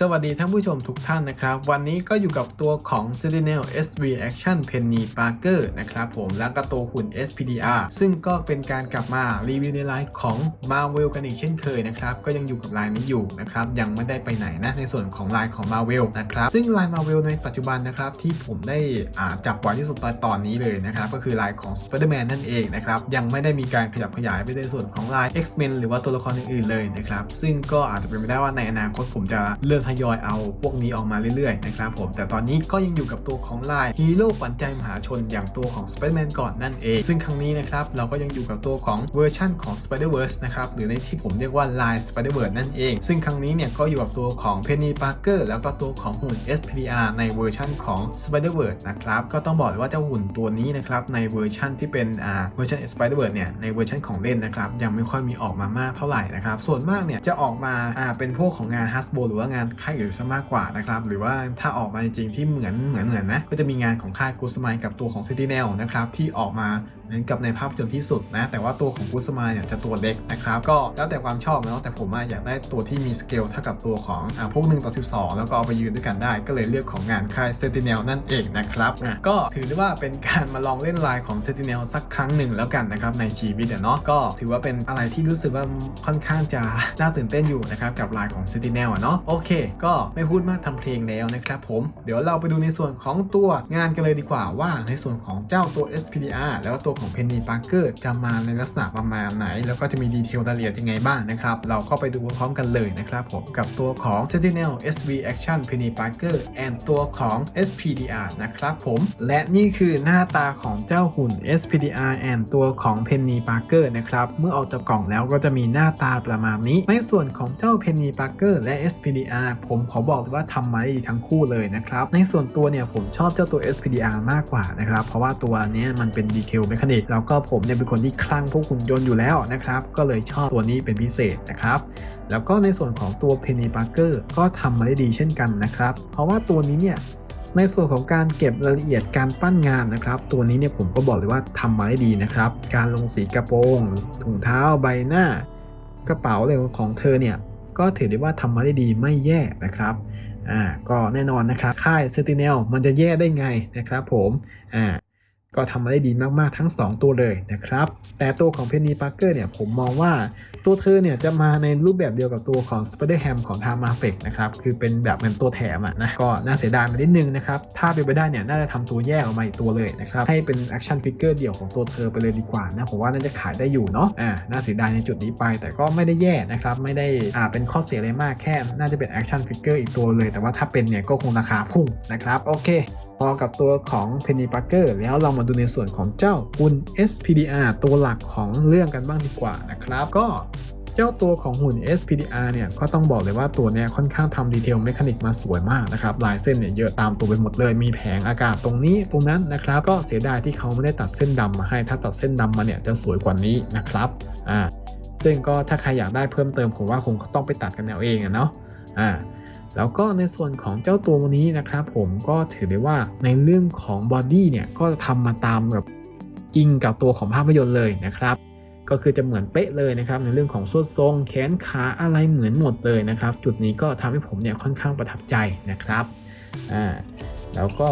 สวัสดีท่านผู้ชมทุกท่านนะครับ วันนี้ก็อยู่กับตัวของ Sentinel SV Action Penny Parker นะครับผมแล้วก็ตัวหุ่น SPDR ซึ่งก็เป็นการกลับมารีวิวในไลน์ของ Marvel กันอีกเช่นเคยนะครับ ก็ยังอยู่กับไลน์นี้อยู่นะครับ ยังไม่ได้ไปไหนนะในส่วนของไลน์ของ Marvel นะครับ ซึ่งไลน์ Marvel ในปัจจุบันนะครับ ที่ผมได้อ่าจับบ่อยที่สุดตอนตอนนี้เลยนะครับ ก็คือไลน์ของ Spider-Man นั่นเองนะครับยังไม่ได้มีการขยับขยายไปในส่วนของไลน์ X-Men หรือว่าตัวละครอื่นๆเลยนะครับซึ่งก็อาจจะเป็นไปได้ว่าในอนาคตผมจะเลือกทยอยเอาพวกนี้ออกมาเรื่อยๆนะครับผมแต่ตอนนี้ก็ยังอยู่กับตัวของลน์ฮีโร่ขวัญใจมหาชนอย่างตัวของ Spider-Man ก่อนนั่นเอง ซึ่งครั้งนี้นะครับเราก็ยังอยู่กับตัวของเวอร์ชันของ Spider-Verse นะครับหรือในที่ผมเรียกว่า Line Spider-Verse นั่นเอง ซึ่งครั้งนี้เนี่ยก็อยู่กับตัวของ Penny Parker แล้วก็ตัวของหุ่น SPDR ในเวอร์ชันของ Spider-Verse นะครับก็ต้องบอกเลยว่าเจ้าหุ่นตัวนี้นะครับในเวอร์ชันที่เป็นอ่าเวอร์ชัน Spider-Verse เนี่ยในเวอร์ชันของเล่นนะครับยังไม่ค่อยมีออกมามากเท่าไหร่นะครับส่วนมากเนี่ยจะออกมาอ่าเป็นพวกของงาน Hasbro หรือว่างานค่ายอื่นซะมากกว่านะครับหรือว่าถ้าออกมาจริงๆที่เหมือนเหมือนเหมือนนะก็จะมีงานของค่ายกูสมายกับตัวของซิตี้แนลนะครับที่ออกมาเหมือนกับในภาพยนตร์ที่สุดนะ แต่ว่าตัวของกูสมายเนี่ยจะตัวเล็กนะครับ ก็แล้วแต่ความชอบเนาะแต่ผมอะอยากได้ตัวที่มีสเกลเท่ากับตัวของอ่าพวก1ต่อ12แล้วก็เอาไปยืนด้วยกันได้ ก็เลยเลือกของงานค่าย Sentinel นั่นเองนะครับอะก็ถือได้ว่าเป็นการมาลองเล่นลายของ Sentinel สักครั้งหนึ่งแล้วกันนะครับในชีวิตอะเนาะก็ถือว่าเป็นอะไรที่รู้สึกว่าค่อนข้างจะน่าตื่นเต้นอยู่นะครับกับลายของ Sentinel อะเนาะโอเค ก็ไม่พูดมากทำเพลงแล้วนะครับผมเดี๋ยวเราไปดูในส่วนของตัวงานกันเลยดีกว่าว่าในส่วนของเจ้าตัว SPDR แล้วก็ตัวของ Penny Parker จะมาในลักษณะประมาณไหน แล้วก็จะมีดีเทลรายละเอียดยังไงบ้างนะครับ เราเข้าไปดูพร้อมกันเลยนะครับผมกับตัวของ Sentinel SV Action Penny Parker and ตัวของ SPDR นะครับผม และนี่คือหน้าตาของเจ้าหุ่น SPDR and ตัวของ Penny Parker นะครับเมื่อออกจากกล่องแล้วก็จะมีหน้าตาประมาณนี้ ในส่วนของเจ้า Penny Parker และ SPDR ผมขอบอกเลยว่าทำมาได้ดีทั้งคู่เลยนะครับในส่วนตัวเนี่ยผมชอบเจ้าตัว SPDR มากกว่านะครับเพราะว่าตัวนี้มันเป็นดีเทลเมคานิกแล้วก็ผมเนี่ยเป็นคนที่คลั่งพวกหุ่นยนต์อยู่แล้วนะครับ ก็เลยชอบตัวนี้เป็นพิเศษนะครับ แล้วก็ในส่วนของตัว Penny Parker ก็ทำมาได้ดีเช่นกันนะครับ เพราะว่าตัวนี้เนี่ยในส่วนของการเก็บรายละเอียดการปั้นงานนะครับ ตัวนี้เนี่ยผมก็บอกเลยว่าทำมาได้ดีนะครับ การลงสีกระโปรงถุงเท้าใบหน้า กระเป๋าอะไรของเธอเนี่ยก็ถือได้ว่าทำมาได้ดีไม่แย่นะครับอ่าก็แน่นอนนะครับค่าย Sentinel มันจะแย่ได้ไงนะครับผมอ่า ก็ทำมาได้ดีมากๆทั้ง 2 ตัวเลยนะครับ แต่ตัวของ Penny Parker เนี่ยผมมองว่าตัวเธอเนี่ยจะมาในรูปแบบเดียวกับตัวของ Spider-Ham ของทาง Marvel นะครับ คือเป็นแบบเหมือนตัวแถมอะนะ ก็น่าเสียดายมานิดนึงนะครับ ถ้าเป็นไปได้เนี่ยน่าจะทำตัวแยกออกมาอีกตัวเลยนะครับ ให้เป็น Action Figure เดี่ยวของตัวเธอไปเลยดีกว่านะ ผมว่าน่าจะขายได้อยู่เนาะ อ่า น่าเสียดายในจุดนี้ไป แต่ก็ไม่ได้แย่นะครับ ไม่ได้ อ่า เป็นข้อเสียอะไรมากแค่ น่าจะเป็น Action Figure อีกตัวเลย แต่ว่าถ้าเป็นเนี่ยก็คงราคาพุ่งนะครับ โอเค พอกับตัวของ Penny Parker แล้วเรามาดูในส่วนของเจ้าหุ่น SPDR ตัวหลักของเรื่องกันบ้างดีกว่านะครับ ก็เจ้าตัวของหุ่น SPDR เนี่ย ก็ต้องบอกเลยว่าตัวเนี้ยค่อนข้างทำดีเทลเมคานิกมาสวยมากนะครับ ลายเส้นเนี่ยเยอะตามตัวไปหมดเลย มีแผงอากาศตรงนี้ตรงนั้นนะครับ ก็เสียดายที่เขาไม่ได้ตัดเส้นดำมาให้ ถ้าตัดเส้นดำมาเนี่ยจะสวยกว่านี้นะครับ อ่า ซึ่งก็ถ้าใครอยากได้เพิ่มเติมผมว่าคงต้องไปตัดกันเอาเองอะเนาะ อ่า แล้วก็ในส่วนของเจ้าตัววันนี้นะครับผมก็ถือได้ว่าในเรื่องของบอดี้เนี่ยก็จะทำมาตามแบบอิงกับตัวของภาพยนตร์เลยนะครับก็คือจะเหมือนเป๊ะเลยนะครับในเรื่องของส่วนทรงแขนขาอะไรเหมือนหมดเลยนะครับ จุดนี้ก็ทำให้ผมเนี่ยค่อนข้างประทับใจนะครับอ่าแล้วก็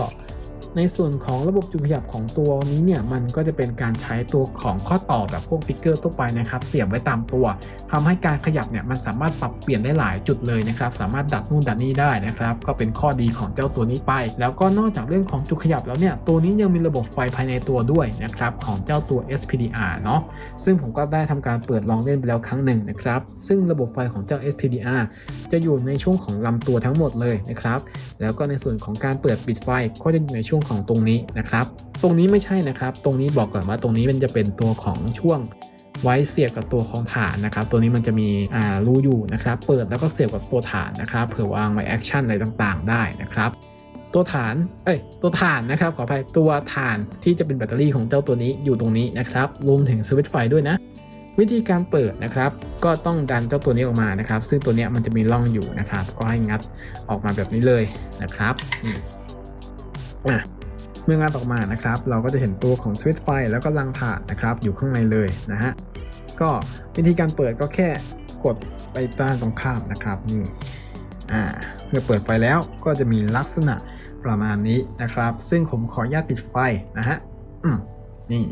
ในส่วนของระบบจุดขยับของตัวนี้เนี่ยมันก็จะเป็นการใช้ตัวของข้อต่อแบบพวกฟิกเกอร์ทั่วไปนะครับ เสียบไว้ตามตัวทำให้การขยับเนี่ยมันสามารถปรับเปลี่ยนได้หลายจุดเลยนะครับ สามารถดัดนู่นดัดนี่ได้นะครับ ก็เป็นข้อดีของเจ้าตัวนี้ไป แล้วก็นอกจากเรื่องของจุดขยับแล้วเนี่ยตัวนี้ยังมีระบบไฟภายในตัวด้วยนะครับของเจ้าตัว SPDR เนาะซึ่งผมก็ได้ทำการเปิดลองเล่นไปแล้วครั้งหนึ่งนะครับ ซึ่งระบบไฟของเจ้า SPDR จะอยู่ในช่วงของลำตัวทั้งหมดเลยนะครับ แล้วก็ในส่วนของการเปิดปิดไฟก็จะอยู่ในช่วงของตรงนี้นะครับ ตรงนี้ไม่ใช่นะครับ ตรงนี้บอกก่อนว่าตรงนี้มันจะเป็นตัวของช่วงไว้เสียบกับตัวของฐานนะครับ ตัวนี้มันจะมีอ่ารูอยู่นะครับ เปิดแล้วก็เสียบกับตัวฐานนะครับ เผื่อวางไว้แอคชั่นอะไรต่างๆ ได้นะครับ ตัวฐาน เอ้ย ตัวฐานนะครับ ขออภัย ตัวฐานที่จะเป็นแบตเตอรี่ของเจ้าตัวนี้อยู่ตรงนี้นะครับ รวมถึงสวิตช์ไฟด้วยนะวิธีการเปิดนะครับ ก็ต้องดันเจ้าตัวนี้ออกมานะครับ ซึ่งตัวนี้มันจะมีร่องอยู่นะครับ ก็ให้งัดออกมาแบบนี้เลยนะครับนี่ อะเมื่องานออกมานะครับ เราก็จะเห็นตัวของสวิตช์ไฟแล้วก็รังถาดนะครับ อยู่ข้างในเลยนะฮะก็วิธีการเปิดก็แค่กดไปด้านตรงข้ามนะครับนี่อ่าเมื่อเปิดไปแล้วก็จะมีลักษณะประมาณนี้นะครับ ซึ่งผมขออนุญาตปิดไฟนะฮะอืมนี่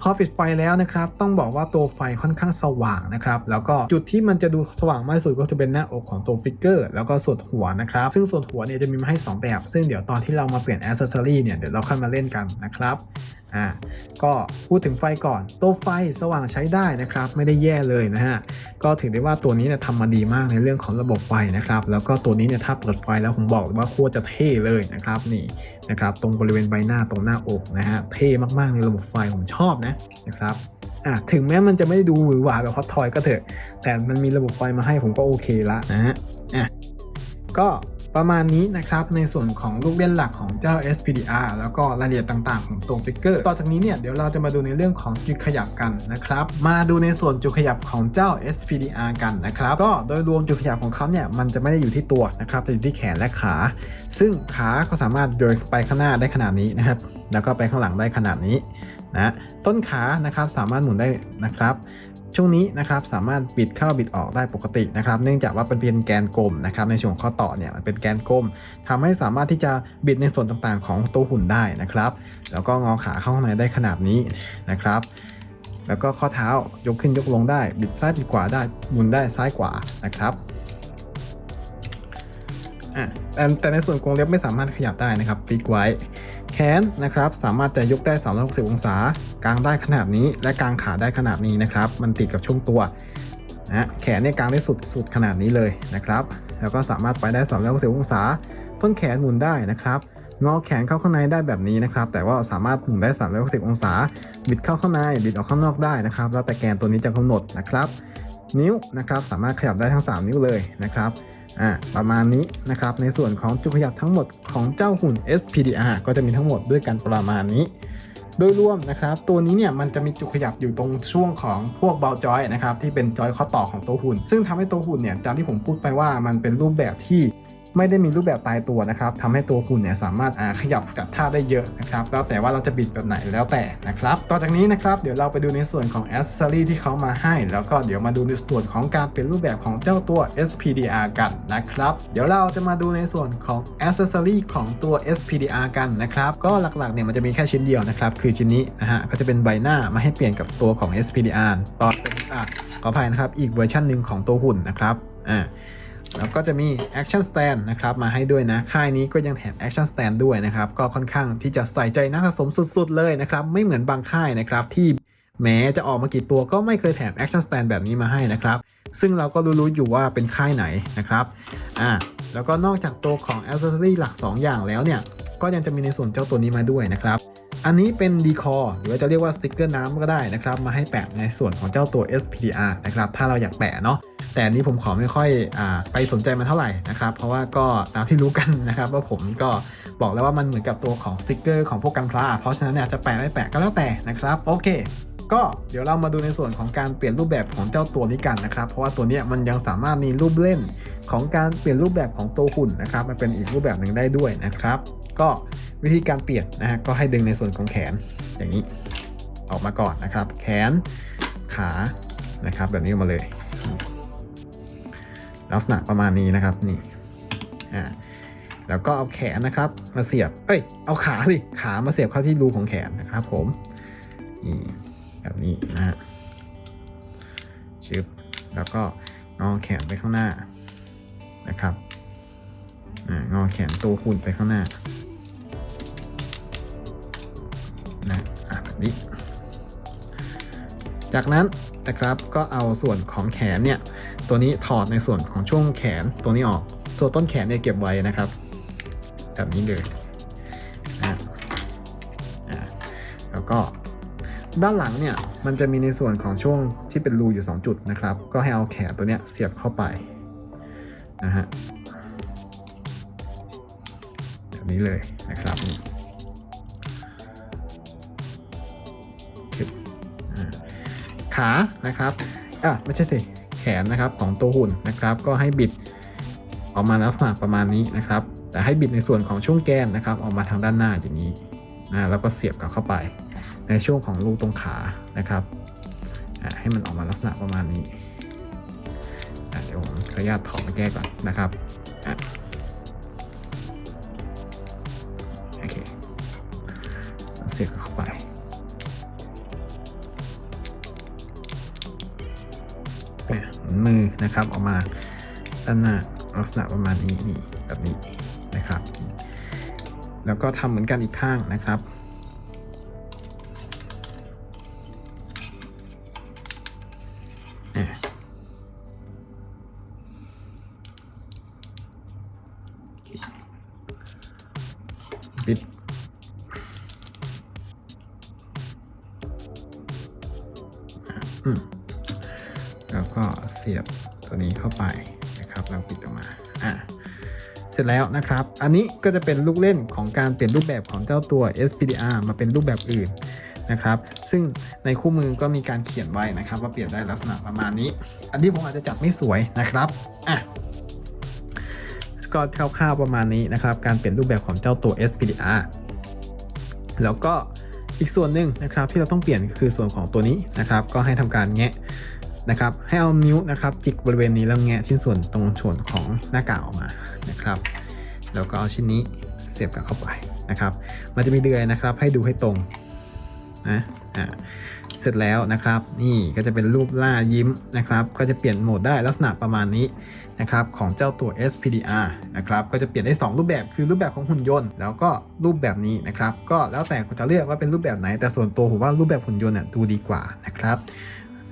พอปิดไฟแล้วนะครับต้องบอกว่าตัวไฟค่อนข้างสว่างนะครับแล้วก็จุดที่มันจะดูสว่างมากที่สุดก็จะเป็นหน้าอกของตัวฟิกเกอร์แล้วก็ส่วนหัวนะครับซึ่งส่วนหัวเนี่ยจะมีมาให้ 2 แบบ ซึ่งเดี๋ยวตอนที่เรามาเปลี่ยนอ c เซสซอรี่เนี่ยเดี๋ยวเราค่อยมาเล่นกันนะครับ อ่าก็พูดถึงไฟก่อน ตัวไฟสว่างใช้ได้นะครับ ไม่ได้แย่เลยนะฮะ ก็ถือได้ว่าตัวนี้เนี่ยทำมาดีมากในเรื่องของระบบไฟนะครับ แล้วก็ตัวนี้เนี่ยถ้าเปิดไฟแล้วผมบอกว่าโคตรจะเท่เลยนะครับนี่นะครับ ตรงบริเวณใบหน้าตรงหน้าอกนะฮะ เท่มากๆในระบบไฟผมชอบนะนะครับอะถึงแม้มันจะไม่ได้ดูหวือหวาแบบฮอตทอยก็เถอะ แต่มันมีระบบไฟมาให้ผมก็โอเคละนะฮะอะก็ ประมาณนี้นะครับในส่วนของลูกเล่นหลักของเจ้า SPDR แล้วก็รายละเอียดต่างๆ ของตัวฟิกเกอร์ ต่อจากนี้เนี่ยเดี๋ยวเราจะมาดูในเรื่องของจุดขยับกันนะครับ มาดูในส่วนจุดขยับของเจ้า SPDR กันนะครับ ก็โดยรวมจุดขยับของเขาเนี่ยมันจะไม่ได้อยู่ที่ตัวนะครับแต่อยู่ที่แขนและขา ซึ่งขาก็สามารถโยนไปข้างหน้าได้ขนาดนี้นะครับแล้วก็ไปข้างหลังได้ขนาดนี้นะต้นขานะครับสามารถหมุนได้นะครับ ช่วงนี้นะครับสามารถบิดเข้าบิดออกได้ปกตินะครับเนื่องจากว่าเป็นเพียงแกนกลมนะครับในช่วงข้อต่อเนี่ยมันเป็นแกนกลมทำให้สามารถที่จะบิดในส่วนต่างๆ ของตัวหุ่นได้นะครับ แล้วก็งอขาเข้าข้างในได้ขนาดนี้นะครับแล้วก็ข้อเท้ายกขึ้นยกลงได้ บิดซ้ายบิดขวาได้หมุนได้ซ้ายขวานะครับแต่แต่ในส่วนกรงเล็บไม่สามารถขยับได้นะครับฟิกไว้ แขนนะครับสามารถจะยกได้ 360 องศากางได้ขนาดนี้ และกางขาได้ขนาดนี้นะครับ มันติดกับช่วงตัวนะแขนเนี่ยกางได้สุดสุดขนาดนี้เลยนะครับ แล้วก็สามารถไปได้ 360 องศาต้นแขนหมุนได้นะครับงอแขนเข้าข้างในได้แบบนี้นะครับ แต่ว่าสามารถหมุนได้ 360 องศา บิดเข้าข้างใน บิดออกข้างนอกได้นะครับ แล้วแต่แกนตัวนี้จะกำหนดนะครับ นิ้วนะครับสามารถขยับได้ทั้ง 3 นิ้วเลยนะครับอ่าประมาณนี้นะครับในส่วนของจุดขยับทั้งหมดของเจ้าหุ่น SPDR ก็จะมีทั้งหมดด้วยกันประมาณนี้ โดยรวมนะครับ ตัวนี้เนี่ยมันจะมีจุดขยับอยู่ตรงช่วงของพวกเบลจอยนะครับที่เป็นจอยข้อต่อของตัวหุ่น ซึ่งทำให้ตัวหุ่นเนี่ยตามที่ผมพูดไปว่ามันเป็นรูปแบบที่ ไม่ได้มีรูปแบบตายตัวนะครับทำให้ตัวหุ่นเนี่ยสามารถขยับจัดท่าได้เยอะนะครับแล้วแต่ว่าเราจะบิดแบบไหนแล้วแต่นะครับต่อจากนี้นะครับเดี๋ยวเราไปดูในส่วนของ a อ c เซอรี่ที่เขามาให้ แล้วก็เดี๋ยวมาดูในส่วนของการเปลี่ยนรูปแบบของเจ้าตัว SPDR กันนะครับ เดี๋ยวเราจะมาดูในส่วนของ a อ c เซอรี่ของตัว SPDR กันนะครับ ก็หลักๆเนี่ยมันจะมีแค่ชิ้นเดียวนะครับ คือชิ้นนี้นะฮะก็จะเป็นใบหน้ามาให้เปลี่ยนกับตัวของ SPDR ตอนเป็นอะขออภัยนะครับ อีกเวอร์ชันหนึ่งของตัวหุ่นนะครับอ่า แล้วก็จะมี Action Stand นะครับมาให้ด้วยนะ ค่ายนี้ก็ยังแถม Action Stand ด้วยนะครับ ก็ค่อนข้างที่จะใส่ใจนักสะสมสุดๆเลยนะครับ ไม่เหมือนบางค่ายนะครับที่ แม้จะออกมากี่ตัวก็ไม่เคยแถม Action Stand แบบนี้มาให้นะครับ ซึ่งเราก็รู้ๆอยู่ว่าเป็นค่ายไหนนะครับอ่าแล้วก็นอกจากตัวของ Accessory หลัก 2 อย่างแล้วเนี่ย ก็ยังจะมีในส่วนเจ้าตัวนี้มาด้วยนะครับ อันนี้เป็นดีคอร์หรือว่าจะเรียกว่าสติกเกอร์น้ำก็ได้นะครับ มาให้แปะในส่วนของเจ้าตัว SPDR นะครับ ถ้าเราอยากแปะเนาะแต่อันนี้ผมขอไม่ค่อยอาไปสนใจมันเท่าไหร่นะครับ เพราะว่าก็ตามที่รู้กันนะครับว่าผมก็บอกแล้วว่ามันเหมือนกับตัวของสติกเกอร์ของพวกกันพลาเพราะฉะนั้นเนี่ยจะแปะไม่แปะก็แล้วแต่นะครับโอเค ก็เดี๋ยวเรามาดูในส่วนของการเปลี่ยนรูปแบบของเจ้าตัวนี้กันนะครับ เพราะว่าตัวนี้มันยังสามารถมีรูปเล่นของการเปลี่ยนรูปแบบของตัวหุ่นนะครับ มันเป็นอีกรูปแบบหนึ่งได้ด้วยนะครับ ก็วิธีการเปลี่ยนนะฮะก็ให้ดึงในส่วนของแขนอย่างนี้ออกมาก่อนนะครับ แขนขานะครับแบบนี้ออกมาเลย ลักษณะประมาณนี้นะครับนี่อ่าแล้วก็เอาแขนนะครับมาเสียบ เอ้ย เอาขาสิ ขามาเสียบเข้าที่รูของแขนนะครับผมนี่ แบบนี้นะฮะชึบแล้วก็งอแขนไปข้างหน้านะครับอ่างอแขนตัวหุ่นไปข้างหน้านะอะแบบนี้ จากนั้นนะครับก็เอาส่วนของแขนเนี่ยตัวนี้ถอดในส่วนของช่วงแขนตัวนี้ออก ส่วนต้นแขนเนี่ยเก็บไว้นะครับ แบบนี้เลย ด้านหลังเนี่ยมันจะมีในส่วนของช่วงที่เป็นรูอยู่ 2 จุดนะครับ ก็ให้เอาแขนตัวเนี้ยเสียบเข้าไปนะฮะแบบนี้เลยนะครับขานะครับอะไม่ใช่สิแขนนะครับของตัวหุ่นนะครับ ก็ให้บิดออกมาลักษณะประมาณนี้นะครับ แต่ให้บิดในส่วนของช่วงแกนนะครับ ออกมาทางด้านหน้าอย่างนี้นะแล้วก็เสียบกับเข้าไป ในช่วงของรูตรงขานะครับให้มันออกมาลักษณะประมาณนี้เดี๋ยวผมขออนุญาตถอดมาแก้ก่อนนะครับโอเคเสียบเข้าไปเนี่ยมือนะครับออกมาด้านหน้าลักษณะประมาณนี้นี่แบบนี้นะครับ แล้วก็ทำเหมือนกันอีกข้างนะครับ ปิดแล้วก็เสียบตัวนี้เข้าไปนะครับแล้วปิดออกมาอะเสร็จแล้วนะครับ อันนี้ก็จะเป็นลูกเล่นของการเปลี่ยนรูปแบบของเจ้าตัว SPDR มาเป็นรูปแบบอื่นนะครับ ซึ่งในคู่มือก็มีการเขียนไว้นะครับ ว่าเปลี่ยนได้ลักษณะประมาณนี้ อันนี้ผมอาจจะจับไม่สวยนะครับ อะ ก็คร่าวๆประมาณนี้นะครับ การเปลี่ยนรูปแบบของเจ้าตัว SPDR แล้วก็อีกส่วนหนึ่งนะครับที่เราต้องเปลี่ยนคือส่วนของตัวนี้นะครับ ก็ให้ทำการแงะนะครับ ให้เอานิ้วนะครับ จิกบริเวณนี้แล้วแงะชิ้นส่วนตรงส่วนของหน้ากากออกมานะครับแล้วก็เอาชิ้นนี้เสียบกับเข้าไปนะครับ มันจะมีเดือยนะครับ ให้ดูให้ตรงนะอ่า เสร็จแล้วนะครับ นี่ก็จะเป็นรูปล่ายิ้มนะครับ ก็จะเปลี่ยนโหมดได้ลักษณะประมาณนี้นะครับของเจ้าตัว SPDR นะครับ ก็จะเปลี่ยนได้ 2 รูปแบบคือรูปแบบของหุ่นยนต์ แล้วก็รูปแบบนี้นะครับ ก็แล้วแต่คุณจะเลือกว่าเป็นรูปแบบไหน แต่ส่วนตัวผมว่ารูปแบบหุ่นยนต์น่ยดูดีกว่านะครับ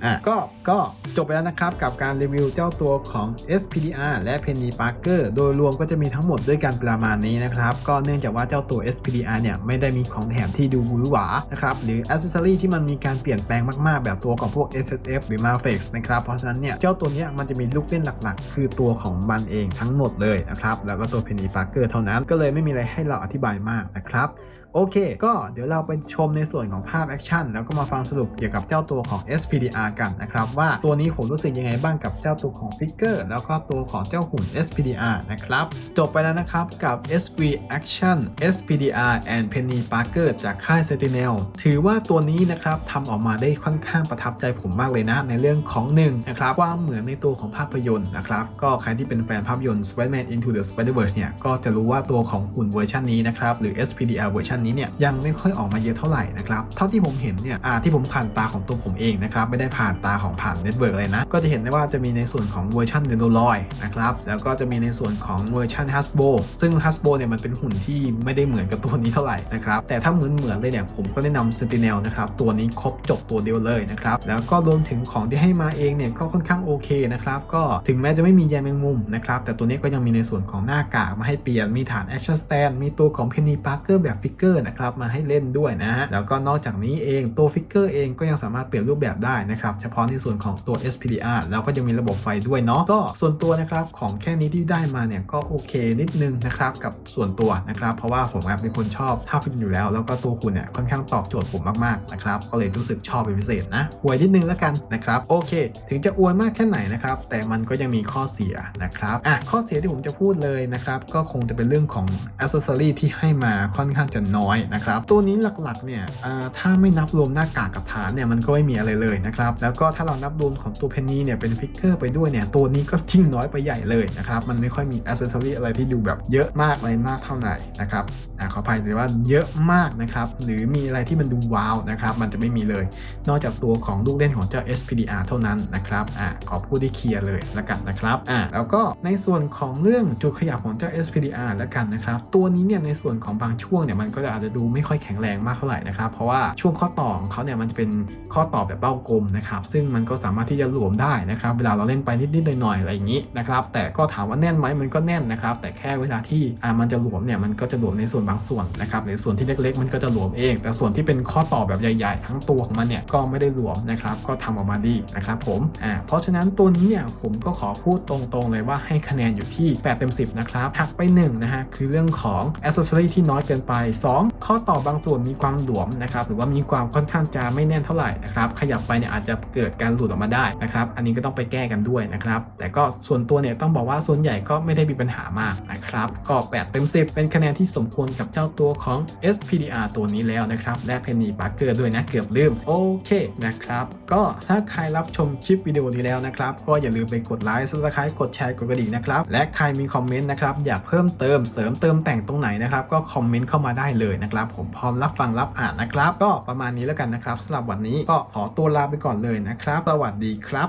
อะก็ก็จบไปแล้วนะครับกับการรีวิวเจ้าตัวของ SPDR และ Penny Parker โดยรวมก็จะมีทั้งหมดด้วยกันประมาณนี้นะครับ ก็เนื่องจากว่าเจ้าตัว SPDR เนี่ยไม่ได้มีของแถมที่ดูหวือหวานะครับหรือ Accessory ที่มันมีการเปลี่ยนแปลงมากๆ แบบตัวของพวก SSF หรือ Malfex นะครับ เพราะฉะนั้นเนี่ยเจ้าตัวนี้มันจะมีลูกเล่นหลักๆ คือตัวของมันเองทั้งหมดเลยนะครับแล้วก็ตัว Penny Parker เท่านั้นก็เลยไม่มีอะไรให้เราอธิบายมากนะครับ โอเค ก็เดี๋ยวเราไปชมในส่วนของภาพแอคชั่นแล้วก็มาฟังสรุปเกี่ยวกับเจ้าตัวของ SPDR กันนะครับว่าตัวนี้ผมรู้สึกยังไงบ้างกับเจ้าตัวของฟิกเกอร์แล้วก็ตัวของเจ้าหุ่น SPDR นะครับจบไปแล้วนะครับกับ SV Action SPDR and Penny Parker จากค่าย Sentinel ถือว่าตัวนี้นะครับทำออกมาได้ค่อนข้างประทับใจผมมากเลยนะ ในเรื่องของหนึ่งนะครับความเหมือนในตัวของภาพยนตร์นะครับก็ใครที่เป็นแฟนภาพยนตร์ Spider-Man Into the Spider-Verse เนี่ยก็จะรู้ว่าตัวของหุ่นเวอร์ชันนี้นะครับหรือ SPDR เวอร์ชันนี้เนี่ยยังไม่ค่อยออกมาเยอะเท่าไหร่นะครับเท่าที่ผมเห็นเนี่ยอ่าที่ผมผ่านตาของตัวผมเองนะครับไม่ได้ผ่านตาของผ่านเน็ตเวิร์กเลยนะก็จะเห็นได้ว่าจะมีในส่วนของเวอร์ชันเดนโนลอยนะครับแล้วก็จะมีในส่วนของเวอร์ชันฮัสโบซึ่งฮัสโบเนี่ยมันเป็นหุ่นที่ไม่ได้เหมือนกับตัวนี้เท่าไหร่นะครับแต่ถ้าเหมือนเหมือนเลยเนี่ยผมก็แนะนำ Sentinel นะครับตัวนี้ครบจบตัวเดียวเลยนะครับแล้วก็รวมถึงของที่ให้มาเองเนี่ยก็ค่อนข้างโอเคนะครับก็ถึงแม้จะไม่มีแยมแมงมุมนะครับแต่ตัวนี้ก็ยังมีในส่วนของหน้ากากมาให้เปลี่ยนมีฐาน Action Stand มีตัวของ Penny Parker แบบฟิกเกอร์นะครับมาให้เล่นด้วยนะฮะแล้วก็นอกจากนี้เองตัวฟิกเกอร์เองก็ยังสามารถเปลี่ยนรูปแบบได้นะครับเฉพาะในส่วนของตัว SPDR แล้วก็ยังมีระบบไฟด้วยเนาะก็ส่วนตัวนะครับของแค่นี้ที่ได้มาเนี่ยก็โอเคนิดนึงนะครับกับส่วนตัวนะครับเพราะว่าผมเป็นคนชอบภาพยนอยู่แล้ว แล้วก็ตัวคุณเนี่ยค่อนข้างตอบโจทย์ผมมากๆนะครับก็เลยรู้สึกชอบเป็นพิเศษนะอวยนิดนึงแล้วกันนะครับโอเค ถึงจะอวยมากแค่ไหนนะครับแต่มันก็ยังมีข้อเสียนะครับอะข้อเสียที่ผมจะพูดเลยนะครับก็คงจะเป็นเรื่องของ accessory ที่ให้มาค่อนข้างจะน้อยนะครับ ตัวนี้หลักๆเนี่ยถ้าไม่นับรวมหน้ากากกับฐานเนี่ยมันก็ไม่มีอะไรเลยนะครับ แล้วก็ถ้าเรานับรวมของตัวเพนนีเนี่ยเป็นฟิกเกอร์ไปด้วยเนี่ยตัวนี้ก็ทิ้งน้อยไปใหญ่เลยนะครับ มันไม่ค่อยมีอ c เซสซอรี่อะไรที่ดูแบบเยอะมากอะไรมากเท่าไหร่นะครับอ่าขออภัยเลยว่าเยอะมากนะครับ หรือมีอะไรที่มันดูว้าวนะครับ มันจะไม่มีเลย นอกจากตัวของลูกเล่นของเจ้า SPDR เท่านั้นนะครับอ่าขอพูดได้เคลียร์เลยละกันนะครับอ่าแล้วก็ในส่วนของเรื่องจุดขยับของเจ้า SPDR ละกันนะครับ ตัวนี้เนี่ยในส่วนของบางช่วงเนี่ยมันก็จะอาจจะดูไม่ค่อยแข็งแรงมากเท่าไหร่นะครับ เพราะว่าช่วงข้อต่อของเขาเนี่ยมันจะเป็นข้อต่อแบบเบ้ากลมนะครับ ซึ่งมันก็สามารถที่จะหลวมได้นะครับ เวลาเราเล่นไปนิดๆหน่อยๆอะไรอย่างนี้นะครับ แต่ก็ถามว่าแน่นไหมมันก็แน่นนะครับ แต่แค่เวลาที่อ่ามันจะหลวมเนี่ยมันก็จะหลวมในส่วนบางส่วนนะครับหรือส่วนที่เล็ก ๆ มันก็จะหลวมเอง แต่ส่วนที่เป็นข้อต่อแบบใหญ่ ๆ ทั้งตัวของมันเนี่ยก็ไม่ได้หลวมนะครับก็ทำออกมาดีนะครับผมอ่าเพราะฉะนั้นตัวนี้เนี่ยผมก็ขอพูดตรงๆเลยว่าให้คะแนนอยู่ที่8เต็ม10นะครับหักไป1นะฮะคือเรื่องของ accessory ที่น้อยเกินไป2ข้อต่อบางส่วนมีความหลวมนะครับหรือว่ามีความค่อนข้างจะไม่แน่นเท่าไหร่นะครับขยับไปเนี่ยอาจจะเกิดการหลุดออกมาได้นะครับอันนี้ก็ต้องไปแก้กันด้วยนะครับแต่ก็ส่วนตัวเนี่ยต้องบอกว่าส่วนใหญ่ก็ไม่ได้มีปัญหามากนะครับก็8เต็ม 10 เป็นคะแนนที่สมควรกับเจ้าตัวของ SPDR ตัวนี้แล้วนะครับและเพนนีปาร์เกอร์ด้วยนะเกือบลืมโอเคนะครับก็ถ้าใครรับชมคลิปวิดีโอนี้แล้วนะครับก็อย่าลืมไปกดไลค์ subscribe กดแชร์กดกระดิ่งนะครับและใครมีคอมเมนต์นะครับอยากเพิ่มเติมเสริมเติมแต่งตรงไหนนะครับก็คอมเมนต์เข้ามาได้เลยนะครับผมพร้อมรับฟังรับอ่านนะครับ ก็ประมาณนี้แล้วกันนะครับสำหรับวันนี้ก็ขอตัวลาไปก่อนเลยนะครับ สวัสดีครับ